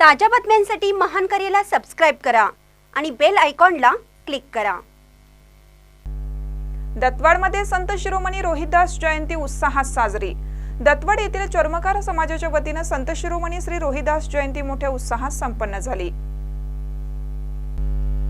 ताज्या बातम्यांसाठी महान करेला सबस्क्राईब करा आणि बेल आयकॉनला क्लिक करा. दत्तवाडमध्ये संत शिरोमणी रोहितदास जयंती उत्साहात साजरी. दत्तवाड येथील चर्मकार समाजाच्या वतीनं संत शिरोमणी श्री रोहिदास जयंती मोठ्या उत्साहात संपन्न झाली.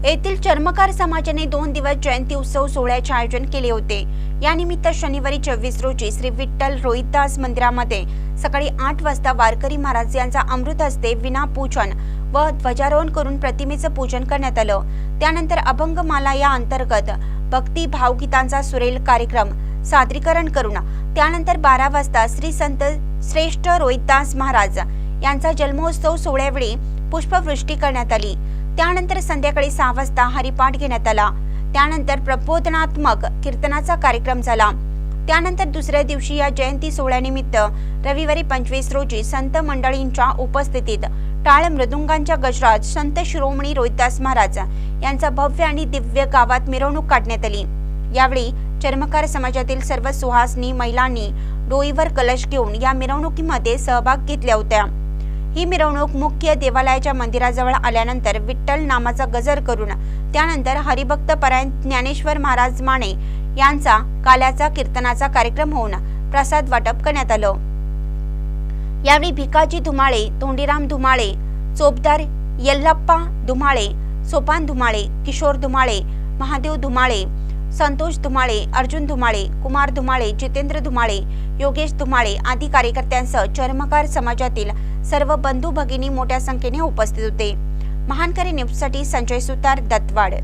येथील चर्मकार समाजाने दोन दिवस जयंती उत्सव सोहळ्याचे आयोजन केले होते. यानिमित्त शनिवारी चोवीस रोजी श्री विठ्ठल रोहितदास मंदिरामध्ये सकाळी आठ वाजता वारकरी महाराज यांचा अमृत हस्ते विना पूजन व ध्वजारोहण करून प्रतिमेचं पूजन करण्यात आलं. त्यानंतर अभंगमाला या अंतर्गत भक्ती भावगीतांचा सुरेल कार्यक्रम सादरीकरण करून त्यानंतर बारा वाजता श्री संत श्रेष्ठ रोहितदास महाराज यांचा जन्मोत्सव सोहळ्यावेळी पुष्पवृष्टी करण्यात आली. त्यानंतर संध्याकाळी सहा वाजता हरिपाठ घेण्यात आला. त्यानंतर प्रबोधनात्मक कीर्तनाचा कार्यक्रम झाला. त्यानंतर दुसऱ्या दिवशी या जयंती सोहळ्यानिमित्त रविवारी पंचवीस रोजी संत मंडळींच्या उपस्थितीत टाळ मृदुंगांच्या गजरात संत शिरोमणी रोहिदास महाराज यांचा भव्य आणि दिव्य गावात मिरवणूक काढण्यात आली. यावेळी चर्मकार समाजातील सर्व सुहासनी महिलांनी डोईवर कलश घेऊन या मिरवणुकीमध्ये सहभाग घेतल्या होत्या. ही मिरवणूक मुख्य देवालयाच्या मंदिराजवळ आल्यानंतर विठ्ठल नामाचा गजर करून त्यानंतर हरिभक्त परायण ज्ञानेश्वर महाराज माने यांचा काल्याचा कीर्तनाचा कार्यक्रम होऊन प्रसाद वाटप करण्यात आलं. यावेळी भिकाजी धुमाळे तोंडीराम धुमाळे चोपदार यल्लाप्पा धुमाळे सोपान धुमाळे किशोर धुमाळे महादेव धुमाळे संतोष धुमाळे अर्जुन धुमाळे कुमार धुमाळे जितेंद्र धुमाळे योगेश धुमाळे आदी कार्यकर्त्यांसह चर्मकार समाजातील सर्व बंधू भगिनी मोठ्या संख्येने उपस्थित होते. महानकरी न्यूजसाठी संजय सुतार दत्तवाड.